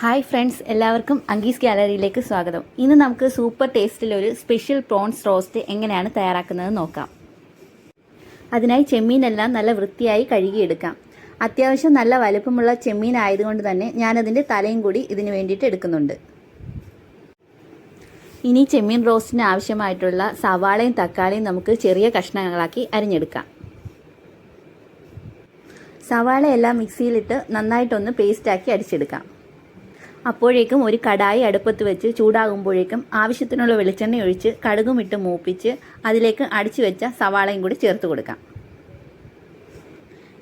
Hi friends എല്ലാവർക്കും അങ്കീസ് ഗാലറിയിലേക്ക് സ്വാഗതം. ഇന്ന് നമുക്ക് സൂപ്പർ ടേസ്റ്റിൽ ഒരു സ്പെഷ്യൽ പ്രോൺസ് റോസ്റ്റ് എങ്ങനെയാണ് തയ്യാറാക്കുന്നത് നോക്കാം. അതിനായി ചെമ്മീനെല്ലാം നല്ല വൃത്തിയായി കഴുകിയെടുക്കാം. അത്യാവശ്യം നല്ല വലുപ്പമുള്ള ചെമ്മീൻ ആയതുകൊണ്ട് തന്നെ ഞാനതിന്റെ തലയും കൂടി ഇതിന് വേണ്ടിയിട്ട് എടുക്കുന്നുണ്ട്. ഇനി ചെമ്മീൻ റോസ്റ്റിന് ആവശ്യമായിട്ടുള്ള സവാളയും തക്കാളിയും നമുക്ക് ചെറിയ കഷ്ണങ്ങളാക്കി അരിഞ്ഞെടുക്കാം. സവാളയെല്ലാം മിക്സിയിലിട്ട് നന്നായിട്ടൊന്ന് പേസ്റ്റാക്കി അടിച്ചെടുക്കാം. അപ്പോഴേക്കും ഒരു കടായി അടുപ്പത്ത് വെച്ച് ചൂടാകുമ്പോഴേക്കും ആവശ്യത്തിനുള്ള വെളിച്ചെണ്ണ ഒഴിച്ച് കടുകും ഇട്ട് മൂപ്പിച്ച് അതിലേക്ക് അടിച്ചു വെച്ച സവാളയും കൂടി ചേർത്ത് കൊടുക്കാം.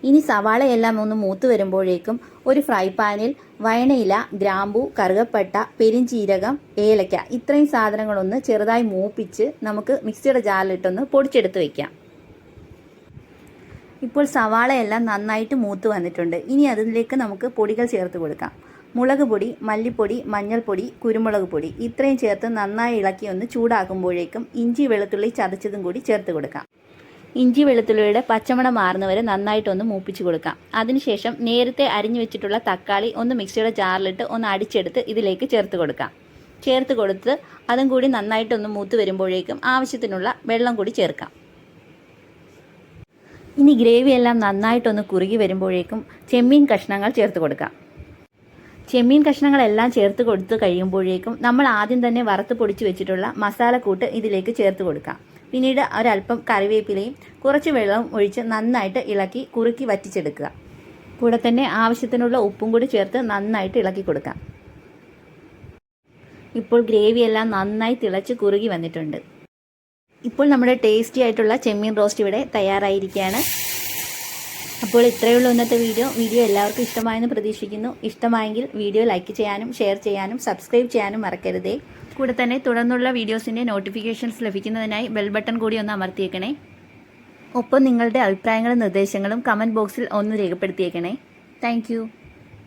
ഇനി സവാളയെല്ലാം ഒന്ന് മൂത്ത് വരുമ്പോഴേക്കും ഒരു ഫ്രൈ പാനിൽ വയണയില ഗ്രാമ്പു കറുകപ്പട്ട പെരിഞ്ചീരകം ഏലക്ക ഇത്രയും സാധനങ്ങളൊന്ന് ചെറുതായി മൂപ്പിച്ച് നമുക്ക് മിക്സിയുടെ ജാറിലിട്ടൊന്ന് പൊടിച്ചെടുത്ത് വയ്ക്കാം ഇപ്പോൾ സവാളയെല്ലാം നന്നായിട്ട് മൂത്ത് വന്നിട്ടുണ്ട്. ഇനി അതിലേക്ക് നമുക്ക് പൊടികൾ ചേർത്ത് കൊടുക്കാം. മുളക് പൊടി മല്ലിപ്പൊടി മഞ്ഞൾപ്പൊടി കുരുമുളക് പൊടി ഇത്രയും ചേർത്ത് നന്നായി ഇളക്കി ഒന്ന് ചൂടാക്കുമ്പോഴേക്കും ഇഞ്ചി വെളുത്തുള്ളി ചതച്ചതും കൂടി ചേർത്ത് കൊടുക്കാം. ഇഞ്ചി വെളുത്തുള്ളിയുടെ പച്ചമണം മാറുന്നവരെ നന്നായിട്ടൊന്ന് മൂപ്പിച്ച് കൊടുക്കാം. അതിനുശേഷം നേരത്തെ അരിഞ്ഞു വെച്ചിട്ടുള്ള തക്കാളി ഒന്ന് മിക്സിയുടെ ജാറിലിട്ട് ഒന്ന് അടിച്ചെടുത്ത് ഇതിലേക്ക് ചേർത്ത് കൊടുക്കാം. ചേർത്ത് കൊടുത്ത് അതും കൂടി നന്നായിട്ടൊന്ന് മൂത്ത് വരുമ്പോഴേക്കും ആവശ്യത്തിനുള്ള വെള്ളം കൂടി ചേർക്കാം. ഇനി ഗ്രേവി എല്ലാം നന്നായിട്ടൊന്ന് കുറുകി വരുമ്പോഴേക്കും ചെമ്മീൻ കഷ്ണങ്ങൾ ചേർത്ത് കൊടുക്കാം. ചെമ്മീൻ കഷ്ണങ്ങളെല്ലാം ചേർത്ത് കൊടുത്ത് കഴിയുമ്പോഴേക്കും നമ്മൾ ആദ്യം തന്നെ വറുത്ത് പൊടിച്ച് വെച്ചിട്ടുള്ള മസാലക്കൂട്ട് ഇതിലേക്ക് ചേർത്ത് കൊടുക്കാം. പിന്നീട് ഒരല്പം കറിവേപ്പിലയും കുറച്ച് വെള്ളവും ഒഴിച്ച് നന്നായിട്ട് ഇളക്കി കുറുക്കി വറ്റിച്ചെടുക്കുക. കൂടെ തന്നെ ആവശ്യത്തിനുള്ള ഉപ്പും കൂടി ചേർത്ത് നന്നായിട്ട് ഇളക്കി കൊടുക്കാം. ഇപ്പോൾ ഗ്രേവി എല്ലാം നന്നായി തിളച്ച് കുറുകി വന്നിട്ടുണ്ട്. ഇപ്പോൾ നമ്മുടെ ടേസ്റ്റി ആയിട്ടുള്ള ചെമ്മീൻ റോസ്റ്റ് ഇവിടെ തയ്യാറായിരിക്കുകയാണ്. അപ്പോൾ ഉള്ളൂ ഇന്നത്തെ വീഡിയോ. വീഡിയോ എല്ലാവർക്കും ഇഷ്ടമായെന്ന് പ്രതീക്ഷിക്കുന്നു. ഇഷ്ടമായെങ്കിൽ വീഡിയോ ലൈക്ക് ചെയ്യാനും ഷെയർ ചെയ്യാനും സബ്സ്ക്രൈബ് ചെയ്യാനും മറക്കരുതേ. കൂടെ തന്നെ തുടർന്നുള്ള വീഡിയോസിന്റെ നോട്ടിഫിക്കേഷൻസ് ലഭിക്കുന്നതിനായി ബെൽ ബട്ടൺ കൂടി ഒന്ന് അമർത്തിയേക്കണേ. ഒപ്പം നിങ്ങളുടെ അഭിപ്രായങ്ങളും നിർദ്ദേശങ്ങളും കമന്റ് ബോക്സിൽ ഒന്ന് രേഖപ്പെടുത്തിയേക്കണേ. താങ്ക്